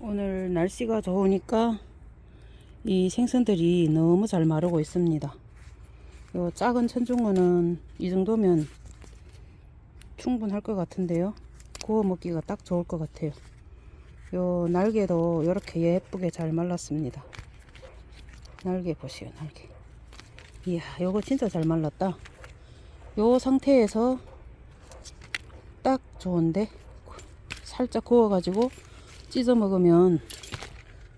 오늘 날씨가 좋으니까 이 생선들이 너무 잘 마르고 있습니다. 요 작은 천중어는 이 정도면 충분할 것 같은데요. 구워 먹기가 딱 좋을 것 같아요. 요 날개도 이렇게 예쁘게 잘 말랐습니다. 날개 보시오, 날개. 이야, 요거 진짜 잘 말랐다. 요 상태에서 딱 좋은데 살짝 구워가지고 찢어 먹으면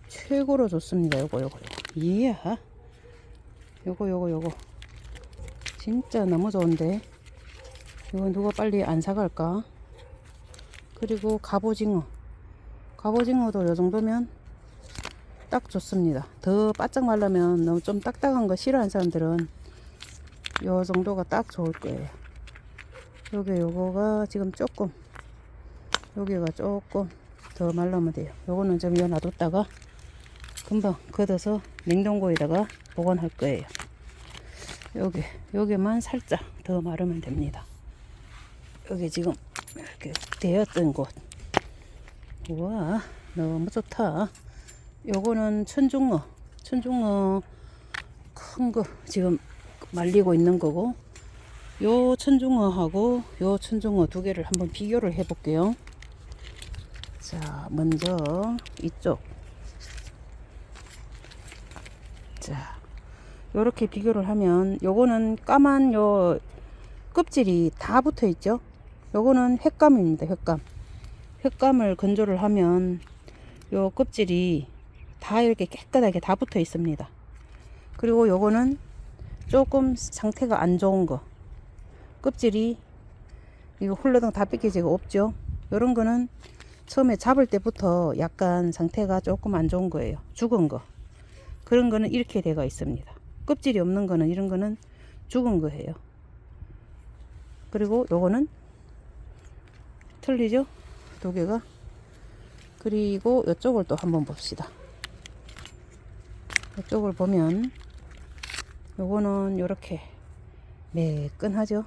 최고로 좋습니다. 요거 요거 요거. 이야. 요거 요거 요거. 진짜 너무 좋은데. 이거 누가 빨리 안 사갈까? 그리고 갑오징어. 갑오징어도 요 정도면 딱 좋습니다. 더 바짝 말라면 너무 좀 딱딱한 거 싫어하는 사람들은 요 정도가 딱 좋을 거예요. 요게 요거가 지금 조금 여기가 조금 더 말르면 돼요. 요거는 좀 이어 놔뒀다가 금방 걷어서 냉동고에다가 보관할 거예요. 여기 여기만 살짝 더 마르면 됩니다. 여기 지금 이렇게 되었던 곳. 우와 너무 좋다. 요거는 천중어, 천중어 큰 거 지금 말리고 있는 거고 요 천중어하고 요 천중어 두 개를 한번 비교를 해 볼게요. 자, 먼저 이쪽. 자, 요렇게 비교를 하면 요거는 까만 요 껍질이 다 붙어 있죠. 요거는 횟감입니다. 횟감. 횟감을 건조를 하면 요 껍질이 다 이렇게 깨끗하게 다 붙어 있습니다. 그리고 요거는 조금 상태가 안 좋은 거. 껍질이 이거 훌러덩 다 뺏기지가 없죠. 요런 거는 처음에 잡을 때부터 약간 상태가 조금 안 좋은 거예요. 죽은 거. 그런 거는 이렇게 되어 있습니다. 껍질이 없는 거는 이런 거는 죽은 거예요. 그리고 요거는 틀리죠? 두 개가. 그리고 이쪽을 또 한번 봅시다. 이쪽을 보면 요거는 요렇게 매끈하죠?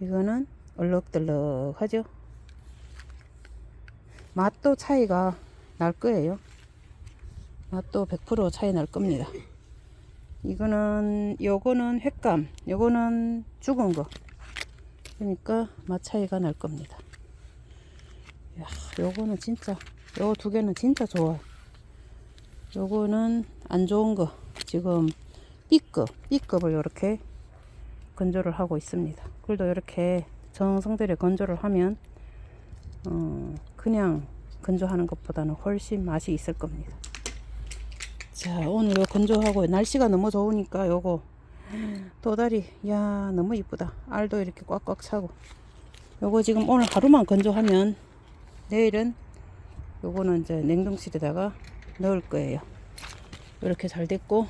이거는 얼럭덜럭하죠? 맛도 차이가 날 거예요. 맛도 100% 차이 날 겁니다. 이거는 요거는 횟감, 요거는 죽은 거. 그러니까 맛 차이가 날 겁니다. 야, 요거는 진짜 요두 개는 진짜 좋아. 요거는 안 좋은 거. 지금 B급, B급을 이렇게 건조를 하고 있습니다. 그래도 이렇게 정성들에 건조를 하면 어, 그냥 건조하는 것보다는 훨씬 맛이 있을 겁니다. 자, 오늘 요 건조하고 날씨가 너무 좋으니까 요거 도다리 야 너무 이쁘다. 알도 이렇게 꽉꽉 차고 요거 지금 오늘 하루만 건조하면 내일은 요거는 이제 냉동실에다가 넣을 거예요. 이렇게 잘 됐고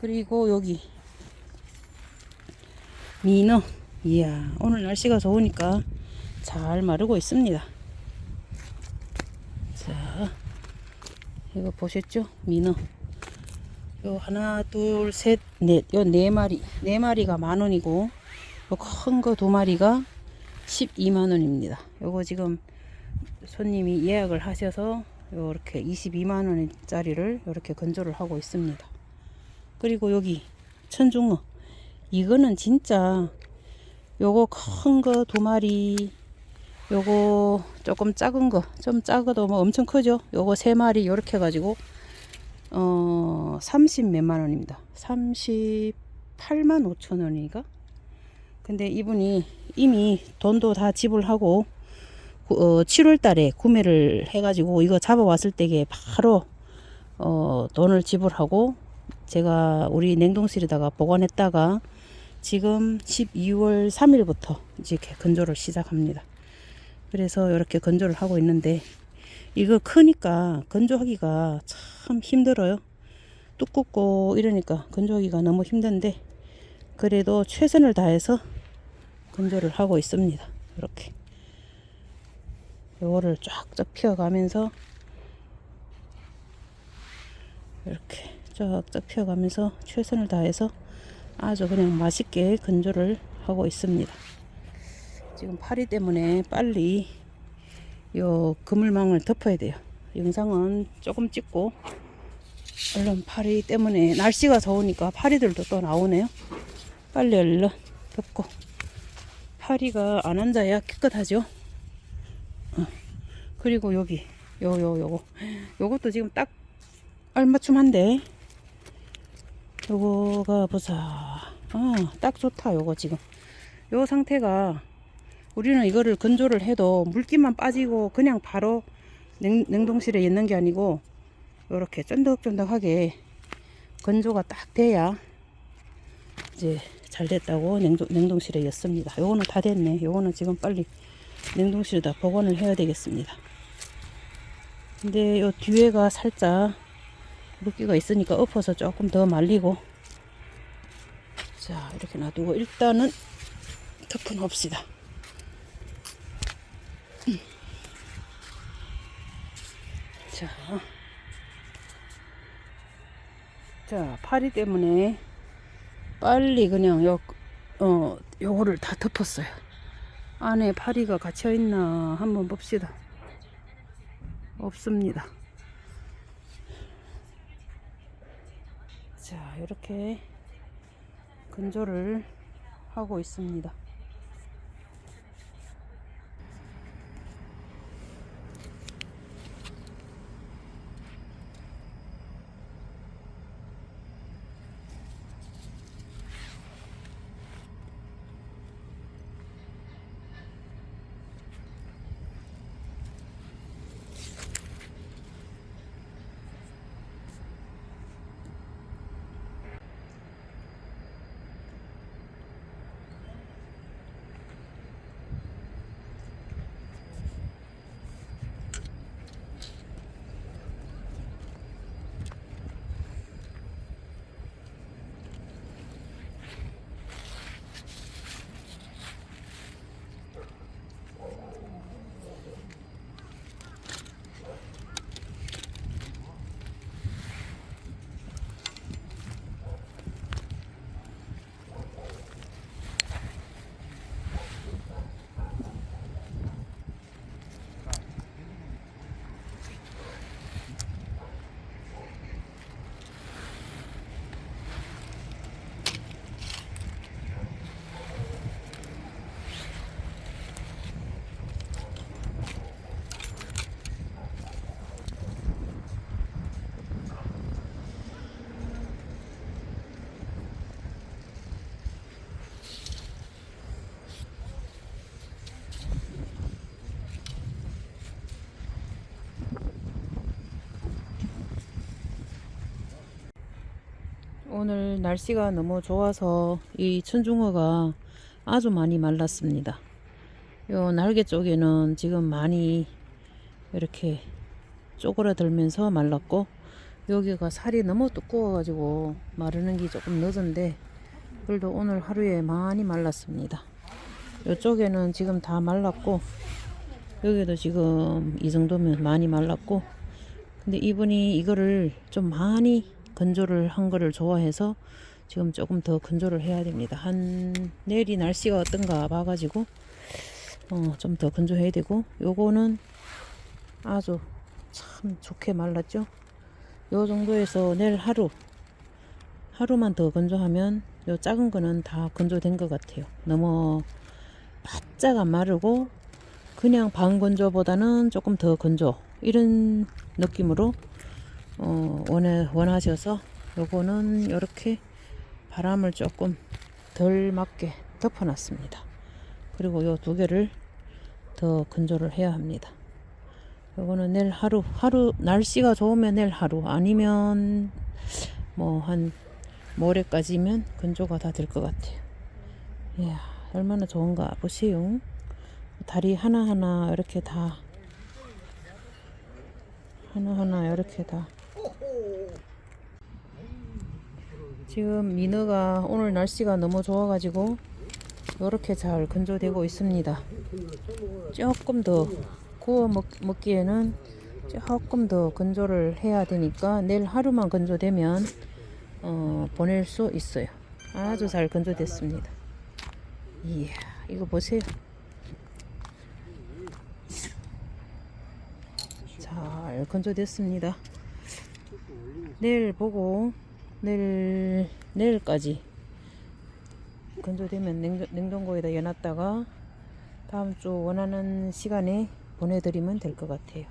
그리고 여기 민어 이야 오늘 날씨가 좋으니까 잘 마르고 있습니다. 자, 이거 보셨죠? 민어. 요 하나, 둘, 셋, 넷. 요 네 마리. 네 마리가 만 원이고, 요 큰 거 두 마리가 12만 원입니다. 요거 지금 손님이 예약을 하셔서 요렇게 22만 원짜리를 이렇게 건조를 하고 있습니다. 그리고 여기 천중어. 이거는 진짜 요거 큰 거 두 마리 요거 조금 작은 거 좀 작아도 뭐 엄청 크죠? 요거 세 마리 요렇게 해가지고 어 30 몇만 원입니다. 38만 5천 원인가? 근데 이분이 이미 돈도 다 지불하고 어 7월 달에 구매를 해가지고 이거 잡아왔을 때에 바로 어 돈을 지불하고 제가 우리 냉동실에다가 보관했다가 지금 12월 3일부터 이렇게 건조를 시작합니다. 그래서 이렇게 건조를 하고 있는데 이거 크니까 건조하기가 참 힘들어요. 두껍고 이러니까 건조하기가 너무 힘든데 그래도 최선을 다해서 건조를 하고 있습니다. 이렇게 요거를 쫙쫙 피워가면서 이렇게 쫙쫙 피워가면서 최선을 다해서 아주 그냥 맛있게 건조를 하고 있습니다. 지금 파리 때문에 빨리 요 그물망을 덮어야 돼요. 영상은 조금 찍고 얼른 파리 때문에 날씨가 더우니까 파리들도 또 나오네요. 빨리 얼른 덮고 파리가 안 앉아야 깨끗하죠. 어. 그리고 여기 요 요 요거 요것도 지금 딱 알맞춤한데 요거가 보자. 어딱 좋다 요거 지금 요 상태가 우리는 이거를 건조를 해도 물기만 빠지고 그냥 바로 냉, 냉동실에 있는 게 아니고 이렇게 쫀득쫀득하게 건조가 딱 돼야 이제 잘 됐다고 냉동, 냉동실에 였습니다. 요거는 다 됐네. 요거는 지금 빨리 냉동실에다 보관을 해야 되겠습니다. 근데 요 뒤에가 살짝 물기가 있으니까 엎어서 조금 더 말리고 자 이렇게 놔두고 일단은 덮어놓읍시다. 자, 자 파리 때문에 빨리 그냥 요, 어, 요거를 다 덮었어요. 안에 파리가 갇혀 있나 한번 봅시다. 없습니다. 자, 이렇게 건조를 하고 있습니다. 오늘 날씨가 너무 좋아서 이 천중어가 아주 많이 말랐습니다. 요 날개 쪽에는 지금 많이 이렇게 쪼그라들면서 말랐고 여기가 살이 너무 두꺼워 가지고 마르는 게 조금 늦은데 그래도 오늘 하루에 많이 말랐습니다. 이쪽에는 지금 다 말랐고 여기도 지금 이 정도면 많이 말랐고 근데 이분이 이거를 좀 많이 건조를 한 거를 좋아해서 지금 조금 더 건조를 해야 됩니다. 한 내일이 날씨가 어떤가 봐가지고 어, 좀 더 건조해야 되고 요거는 아주 참 좋게 말랐죠. 요 정도에서 내일 하루 하루만 더 건조하면 요 작은 거는 다 건조된 것 같아요. 너무 바짝 안 마르고 그냥 반 건조보다는 조금 더 건조 이런 느낌으로 어, 원해, 원하셔서 요거는 이렇게 바람을 조금 덜 맞게 덮어놨습니다. 그리고 요 두 개를 더 건조를 해야 합니다. 요거는 내일 하루, 하루, 날씨가 좋으면 내일 하루, 아니면 뭐 한 모레까지면 건조가 다 될 것 같아요. 이야, 얼마나 좋은가 보세요. 다리 하나하나 이렇게 다 하나하나 이렇게 다 지금 민어가 오늘 날씨가 너무 좋아가지고 이렇게 잘 건조되고 있습니다. 조금 더 구워 먹, 먹기에는 조금 더 건조를 해야 되니까 내일 하루만 건조되면 어, 보낼 수 있어요. 아주 잘 건조됐습니다. 이야 이거 보세요. 잘 건조됐습니다. 내일 보고 내일 내일까지 건조되면 냉동, 냉동고에다 넣어놨다가 다음 주 원하는 시간에 보내드리면 될 것 같아요.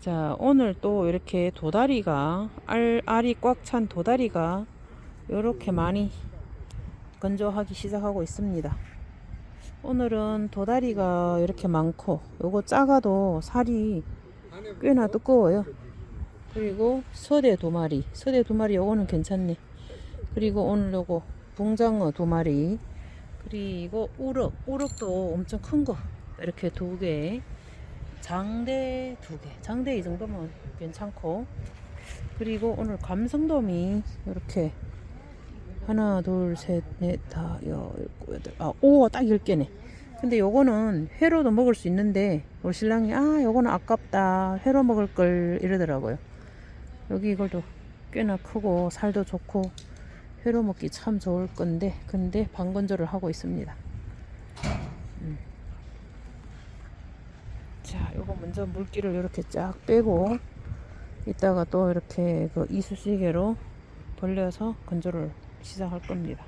자 오늘 또 이렇게 도다리가 알, 알이 꽉 찬 도다리가 이렇게 많이 건조하기 시작하고 있습니다. 오늘은 도다리가 이렇게 많고 요거 작아도 살이 꽤나 두꺼워요. 그리고 서대 두 마리, 서대 두 마리 요거는 괜찮네. 그리고 오늘 요거 붕장어 두 마리, 그리고 우럭, 우럭도 엄청 큰 거 이렇게 두 개, 장대 두 개, 장대 이 정도면 괜찮고, 그리고 오늘 감성돔이 이렇게 하나, 둘, 셋, 넷, 다, 여, 일곱, 여덟, 아, 오, 딱 10개네. 근데 요거는 회로도 먹을 수 있는데, 우리 신랑이, 아, 요거는 아깝다. 회로 먹을 걸 이러더라고요. 여기 이걸도 꽤나 크고, 살도 좋고, 회로 먹기 참 좋을 건데, 근데 방건조를 하고 있습니다. 음. 자, 요거 먼저 물기를 이렇게 쫙 빼고, 이따가 또 이렇게 그 이쑤시개로 벌려서 건조를 시작할 겁니다.